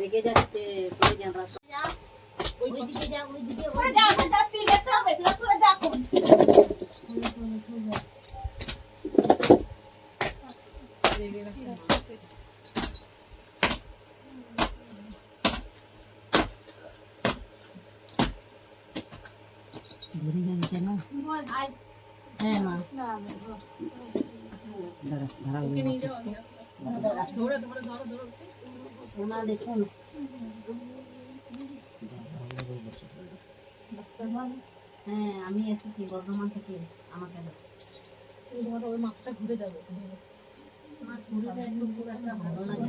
রেগে যাচ্ছে সরে যান ওইদিকে যা ওইদিকে সরে যা আমার যাত্রী যেতে হবে তোরা সরে যা এখন ঘুরে যাচ্ছে না হ্যাঁ মা না দাঁড়া দাঁড়া সোনা দেখুন হ্যাঁ আমি এসেছি বর্ধমান থেকে আমাকে দাও। তুই ধরো ওই মাপটা ঘুরে যাবে আমার শরীরটা একটু খুব একটা ভালো লাগে।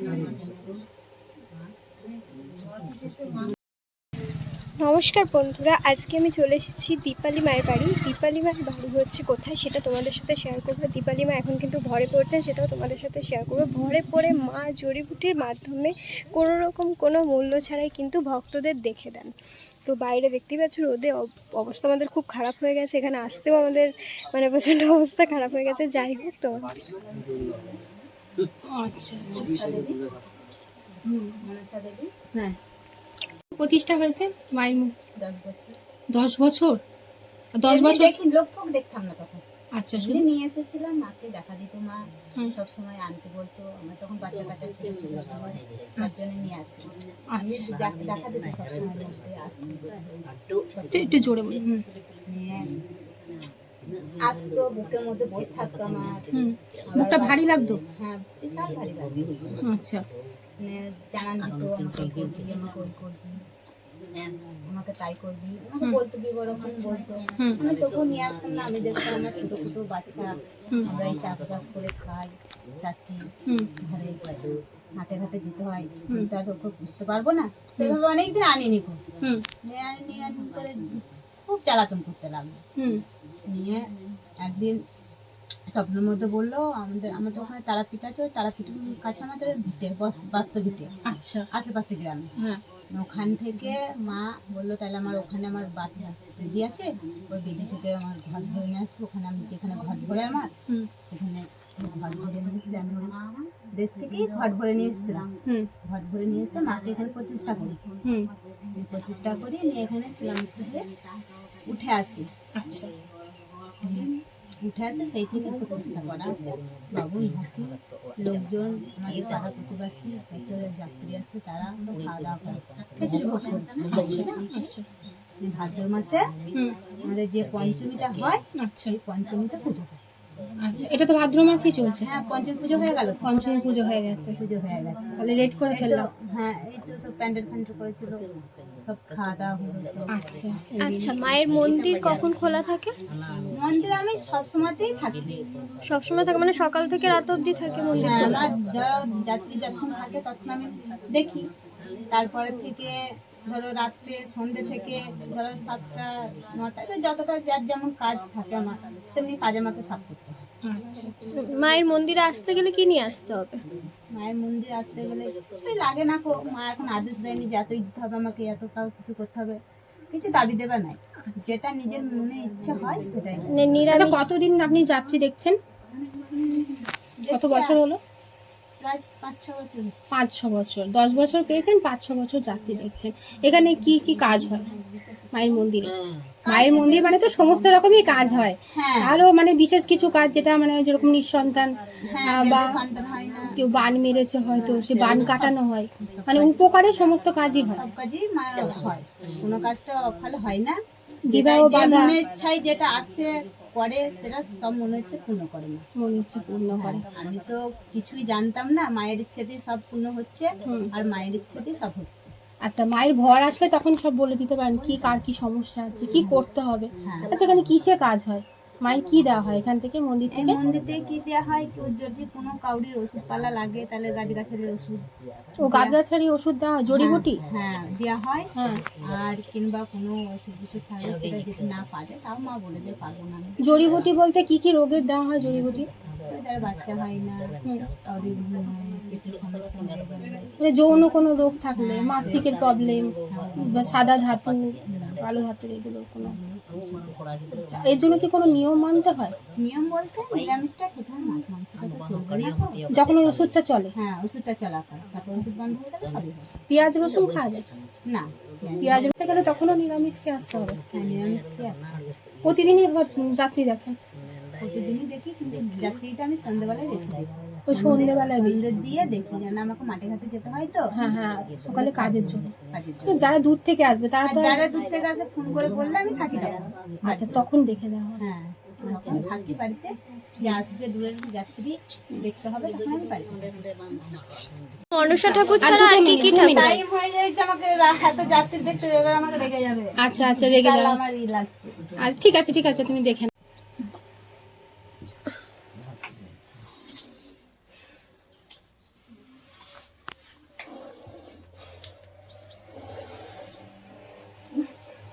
নমস্কার বন্ধুরা আজকে আমি চলে এসেছি দীপালি মায়ের বাড়ি। দীপালি মায়ের বাড়ি হচ্ছে কোথায় সেটা তোমাদের সাথে শেয়ার করব। দীপালি মা এখন কিন্তু ভরে পড়ছেন সেটাও তোমাদের সাথে শেয়ার করব। ভরে পড়ে মা জড়িবুটির মাধ্যমে কোনো রকম কোনো মূল্য ছাড়াই কিন্তু ভক্তদের দেখে দেন। তো বাইরে দেখতেই পাচ্ছ রোদে অব- অবস্থা আমাদের খুব খারাপ হয়ে গেছে এখানে আসতেও আমাদের মানে প্রচণ্ড অবস্থা খারাপ হয়ে গেছে যাই হোক তো। আচ্ছা আচ্ছা দেবী। হ্যাঁ। প্রতিষ্ঠা হয়েছে? মায়ের মুখ দশ বছর। দশ বছর? দশ বছর? দেখি লোক ফোক দেখতাম না তখন। আচ্ছা শুধু নিয়ে এসেছিলাম মাকে দেখা দিত মা। সব সময় আনতে বলতো আমার তখন বাচ্চা কাচ্চা ছোট ছোট সময় তার জন্য নিয়ে আসি। আচ্ছা। দেখা দিত সব সময় মধ্যে আসতে। একটু জোরে হুম। নিয়ে আসতো বুকের মধ্যে বসে থাকতো আমার। মুখটা ভারী লাগতো? হ্যাঁ বিশাল ভারী লাগতো। আচ্ছা। মানে জানান দিত আমাকে এই করবি আমাকে ওই করবি। আমাকে তাই করবি। আমাকে। বলতো বিবর রকম বলতো। আমি তবুও নিয়ে আসতাম না আমি দেখতাম আমার ছোট ছোট বাচ্চা। আমরা এই চাষবাস করে খাই চাষি। ঘরে হাটে ঘাটে যেতে হয়। তো আর ওকে বুঝতে পারব না। সেভাবে অনেকদিন আনিনি খুব। নিয়ে আনি নিয়ে আনি করে খুব জ্বালাতন করতে লাগল। নিয়ে একদিন স্বপ্নের মধ্যে বলল আমাদের আমাদের ওখানে তারাপীঠ আছে ওই তারাপীঠের কাছে আমাদের ভিটে বস- বাস্তব ভিটে আচ্ছা। আশেপাশে গ্রামে। হ্যাঁ। ওখান থেকে মা বলল তাহলে আমার ওখানে আমার বাদ বেদি আছে ওই বেদি থেকে আমার ঘর ভরে নিয়ে আসব ওখানে আমি যেখানে ঘর ভরে আমার সেখানে ঘর ভরে নিয়ে এসেছি আমি দেশ থেকেই ঘর ভরে নিয়ে এসেছিলাম। হুম। ঘর ভরে নিয়ে এসে মাকে এখানে প্রতিষ্ঠা করি। হুম। প্রতিষ্ঠা করি নিয়ে এখানে থেকে উঠে আসি। আচ্ছা। উঠে আসে সেই থেকে প্রতিষ্ঠা করা হচ্ছে বাবু ইহাকি লোকজন আমাদের তারা প্রতিবাসী ভিতরে যাত্রী আছে তারা সব খাওয়া দাওয়া করে। আচ্ছা আচ্ছা এই ভাদ্র মাসে আমাদের যে পঞ্চমীটা হয় আচ্ছা সেই পঞ্চমীতে পুজো। আচ্ছা এটা তো ভাদ্র মাসেই চলছে। হ্যাঁ পঞ্চমী পুজো হয়ে গেল? পঞ্চমী পুজো হয়ে গেছে। পুজো হয়ে গেছে। তাহলে লেট করে ফেললাম। হ্যাঁ এই তো সব প্যান্ডেল ফ্যান্ডেল করেছিল। সব খাওয়া দাওয়া হলো আচ্ছা আচ্ছা। মায়ের মন্দির কখন খোলা থাকে? মন্দির আমি সবসময়তেই থাকি। সবসময় থাকে মানে সকাল থেকে রাত অবধি থাকে মন্দির হ্যাঁ? আমার যারা যাত্রী যখন থাকে তখন আমি দেখি। তারপরে থেকে ধরো রাত্রে সন্ধ্যে থেকে ধরো সাতটা নটা এবার যতটা যার যেমন কাজ থাকে আমার সেমনি কাজ আমাকে সাফ করতে হয়। আচ্ছা আচ্ছা। মায়ের মন্দিরে আসতে গেলে কি নিয়ে আসতে হবে? মায়ের মন্দির আসতে গেলে কিছুই লাগে না কো মা এখন আদেশ দেয়নি যে এত দিতে হবে আমাকে এত কাউ কিছু করতে হবে। কিছু দাবি দেবা নাই। যেটা নিজের মনে ইচ্ছা হয় সেটাই। আচ্ছা কতদিন আপনি যাত্রী দেখছেন? কত বছর হলো? প্রায় পাঁচ ছ বছর পাঁচ ছ বছর। দশ বছর পেয়েছেন পাঁচ ছ বছর যাত্রী দেখছেন। এখানে কি কি কাজ হয়? মায়ের মন্দিরে। মায়ের মন্দির মানে তো সমস্ত রকমই কাজ হয়। হ্যাঁ। আরও মানে বিশেষ কিছু কাজ যেটা মানে যেরকম নিঃসন্তান হ্যাঁ বা হয় কেউ বান মেরেছে হয়তো সে বান কাটানো হয়। মানে উপকারের সমস্ত কাজই হয়। সব কাজই হয়। কোনো কাজটা অফল হয় না। বিবাহ বাধা। যেটা আসছে করে সেটা সব মনে হচ্ছে পূর্ণ করে না। মনে হচ্ছে পূর্ণ করে। আমি তো কিছুই জানতাম না মায়ের ইচ্ছেতেই সব পূর্ণ হচ্ছে আর মায়ের ইচ্ছেতেই সব হচ্ছে। আচ্ছা মায়ের ভর আসলে তখন সব বলে দিতে পারেন কি কার কি সমস্যা আছে কি করতে হবে? হ্যাঁ। আচ্ছা এখানে কিসে কাজ হয়? মায়ের কি দেওয়া হয়? এখান থেকে মন্দির থেকে? মন্দিরতে কি দেওয়া হয়? কেউ যদি কোনো কাউরির ওষুধ পালা লাগে তাহলে গাছ গাছের ওষুধ ও গাছগাছারি ওষুধ দেওয়া হয়? জড়িবুটি হ্যাঁ দেওয়া হয়। হ্যাঁ। আর কিংবা কোনো ওষুধ ওষুধ থাকলে সেটা যদি না পারে তাও মা বলে দিয়ে পারব না। জড়িবুটি বলতে কি কি রোগের দেওয়া হয় জড়িবুটি বাচ্চা হয় না মানে হয়ে মানে যৌন কোনো রোগ থাকলে মাসিকের প্রবলেম বা সাদা ধাতু আলু হাতের এগুলো কোনো আচ্ছা, এর জন্য কি কোনো নিয়ম মানতে হয়? নিয়ম বলতে নিরামিষটা খেতে হয় মাছ চলবে না তো। যখন ওই ওষুধটা চলে? হ্যাঁ ওষুধটা চলাকাল। তারপর ওষুধ বন্ধ হয়ে গেলে সবই হয়। পেঁয়াজ রসুন খাওয়া যায়? না পেঁয়াজ রসুন গেলে তখনও নিরামিষ খেয়ে আসতে হবে। হ্যাঁ নিরামিষ খেয়ে আসতে হবে। প্রতিদিনই যাত্রী দেখেন। প্রতিদিনই দেখি কিন্তু যাত্রীটা আমি সন্ধ্যেবেলায় বেশি দেখি ওই সন্ধ্যে দিয়ে দেখি যেন আমাকে মাঠে ঘাটে যেতে হয় তো। হ্যাঁ হ্যাঁ সকালে কাজের জন্য তো যারা দূর থেকে আসবে তারা তো যারা দূর থেকে আসে ফোন করে বললে আমি থাকি তখন। আচ্ছা তখন দেখে দেওয়া হ্যাঁ। তখন থাকি বাড়িতে। আসবে দূরের যাত্রী দেখতে হবে তখন আমি বাড়িতে মনসা ঠাকুর আর ছাড়া আর কি কি ঠাকুর? টাইম হয়ে যাচ্ছে আমাকে এত যাত্রী দেখতে হবে, এবার আমাকে রেগে যাবে। আচ্ছা আচ্ছা রেগে আমার ই লাগছে। আচ্ছা ঠিক আছে ঠিক আছে তুমি দেখে নাও। রেগে যাচ্ছে সরে যান রাস্তা ওই দিকে যা ওই দিকে সরে যা, আমার যাত্রী যেতে হবে, তোরা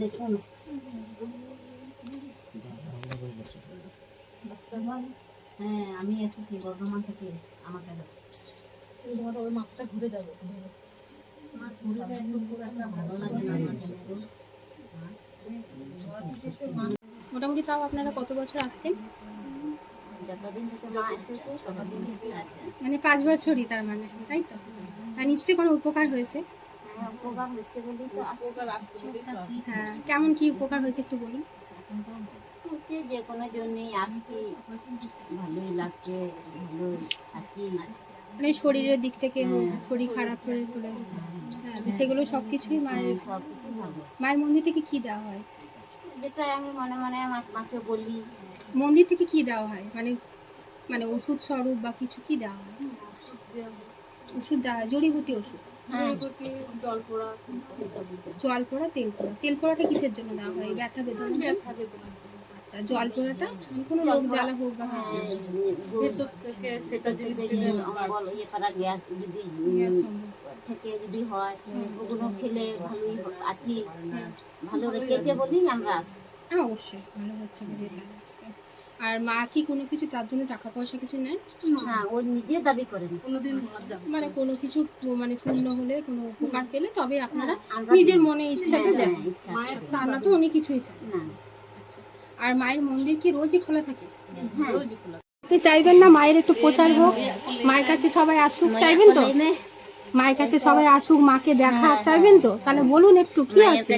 দেখুন হ্যাঁ আমি এসেছি বর্ধমান থেকে আমার কাছে ভালো লাগে না আমার কিন্তু। মোটামুটি তাও আপনারা কত বছর আসছেন? মানে পাঁচ বছরই তার মানে তাই তো? নিশ্চয়ই কোনো উপকার হয়েছে? হ্যাঁ হ্যাঁ কেমন কি উপকার হয়েছে একটু বলুন? হচ্ছে যে কোনো জন্যই আসছি ভালোই লাগছে ভালোই আছি। মানে শরীরের দিক থেকে হ্যাঁ। শরীর খারাপ হয়ে পড়ে হ্যাঁ সেগুলো সব কিছুই মায়ের সব কিছু ভালো। মায়ের মন্দির থেকে কি দেওয়া হয়? যেটা আমি মনে মনে আমার মাকে বলি। মন্দির থেকে কি দেওয়া হয়? মানে মানে ওষুধ স্বরূপ বা কিছু কি দেওয়া হয়। ওষুধ দেওয়া হয় জড়িবুটি ওষুধ। জল পোড়া তেল পোড়া। তেল পোড়াটা কিসের জন্য দেওয়া হয়? ব্যথা বেদনা আচ্ছা জল পোড়াটা? মানে কোনো রোগ জ্বালা হোক বা কিছু? থেকে ইয়ে যদি। থেকে যদি হয় ওগুলো খেলে ভালোই আছি। ভালো রেখেছে বলেই আমরা আসি হ্যাঁ অবশ্যই ভালো হচ্ছে বলে। আর মা কি কোনো কিছু তার জন্য টাকা পয়সা কিছু নেয়? হ্যাঁ ও নিজে দাবি করেন কোনোদিন মানে কোনো কিছু মানে পূর্ণ হলে কোনো উপকার পেলে তবে আপনারা নিজের মনে ইচ্ছাতে দেন। হ্যাঁ, তা না তো উনি কিছুই চান না। আচ্ছা আর মায়ের মন্দির কি রোজই খোলা থাকে? হ্যাঁ। আপনি চাইবেন না মায়ের একটু প্রচার হোক? মায়ের কাছে সবাই আসুক চাইবেন তো? মায়ের কাছে সবাই আসুক মাকে দেখা চাইবেন তো? তাহলে বলুন একটু কি আছে?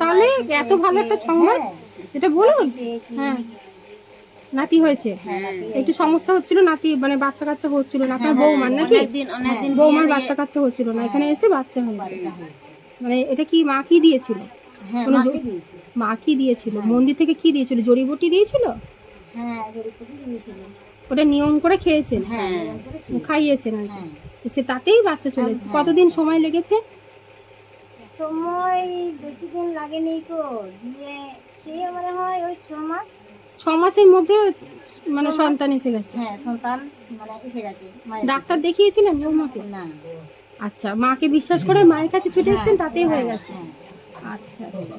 তাহলে এত ভালো একটা সংবাদ? এটা বলুন? হ্যাঁ। নাতি হয়েছে? হ্যাঁ একটু সমস্যা হচ্ছিল নাতি মানে বাচ্চা কাচ্চা হচ্ছিল না আপনার বৌমার নাকি? অনেকদিন বৌমার বাচ্চা কাচ্চা হচ্ছিল না এখানে এসে বাচ্চা হয়েছে। মানে এটা কি মা কি দিয়েছিল? হ্যাঁ মা কি দিয়েছিল? মন্দির থেকে কি দিয়েছিল? জড়িবটি দিয়েছিল? হ্যাঁ দিয়েছিল। ওটা নিয়ম করে খেয়েছেন? হ্যাঁ খাইয়েছেন আর কি। হ্যাঁ। সে তাতেই বাচ্চা চলেছে কতদিন সময় লেগেছে? সময় বেশি দিন লাগেনি তো দিয়ে খেয়ে মনে হয় ওই ছ মাস। ছ মাসের মধ্যে মানে সন্তান এসে গেছে? হ্যাঁ সন্তান মানে এসে গেছে ডাক্তার দেখিয়েছিলেন বৌমাকে না। আচ্ছা মাকে বিশ্বাস করে মায়ের কাছে ছুটে এসেছেন তাতেই হয়ে গেছে? হ্যাঁ। আচ্ছা আচ্ছা।